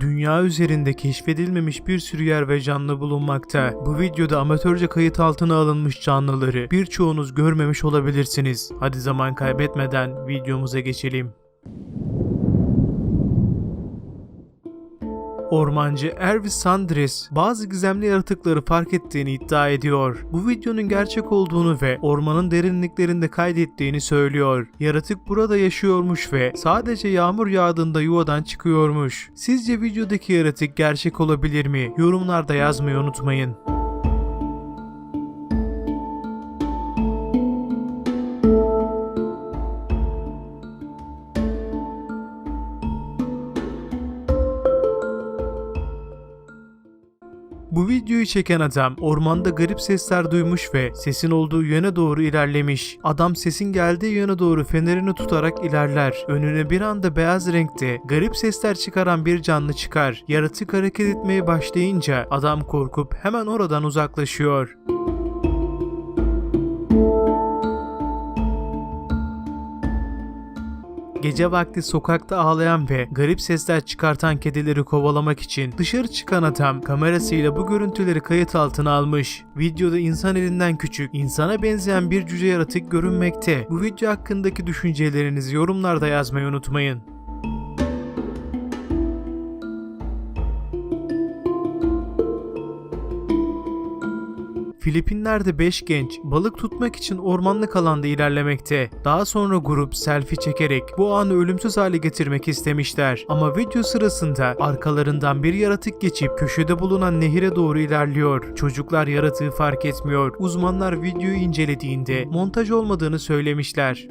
Dünya üzerinde keşfedilmemiş bir sürü yer ve canlı bulunmakta. Bu videoda amatörce kayıt altına alınmış canlıları birçoğunuz görmemiş olabilirsiniz. Hadi zaman kaybetmeden videomuza geçelim. Ormancı Ervis Sandres bazı gizemli yaratıkları fark ettiğini iddia ediyor. Bu videonun gerçek olduğunu ve ormanın derinliklerinde kaydettiğini söylüyor. Yaratık burada yaşıyormuş ve sadece yağmur yağdığında yuvadan çıkıyormuş. Sizce videodaki yaratık gerçek olabilir mi? Yorumlarda yazmayı unutmayın. Bu videoyu çeken adam ormanda garip sesler duymuş ve sesin olduğu yöne doğru ilerlemiş. Adam sesin geldiği yöne doğru fenerini tutarak ilerler. Önüne bir anda beyaz renkte garip sesler çıkaran bir canlı çıkar. Yaratık hareket etmeye başlayınca adam korkup hemen oradan uzaklaşıyor. Gece vakti sokakta ağlayan ve garip sesler çıkartan kedileri kovalamak için dışarı çıkan adam kamerasıyla bu görüntüleri kayıt altına almış. Videoda insan elinden küçük, insana benzeyen bir cüce yaratık görünmekte. Bu video hakkındaki düşüncelerinizi yorumlarda yazmayı unutmayın. Filipinler'de 5 genç balık tutmak için ormanlık alanda ilerlemekte. Daha sonra grup selfie çekerek bu anı ölümsüz hale getirmek istemişler. Ama video sırasında arkalarından bir yaratık geçip köşede bulunan nehire doğru ilerliyor. Çocuklar yaratığı fark etmiyor. Uzmanlar videoyu incelediğinde montaj olmadığını söylemişler.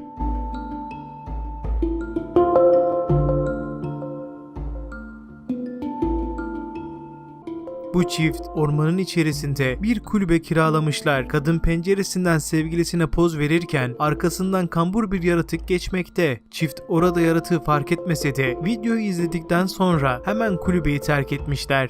Bu çift ormanın içerisinde bir kulübe kiralamışlar. Kadın penceresinden sevgilisine poz verirken arkasından kambur bir yaratık geçmekte. Çift orada yaratığı fark etmese de videoyu izledikten sonra hemen kulübeyi terk etmişler.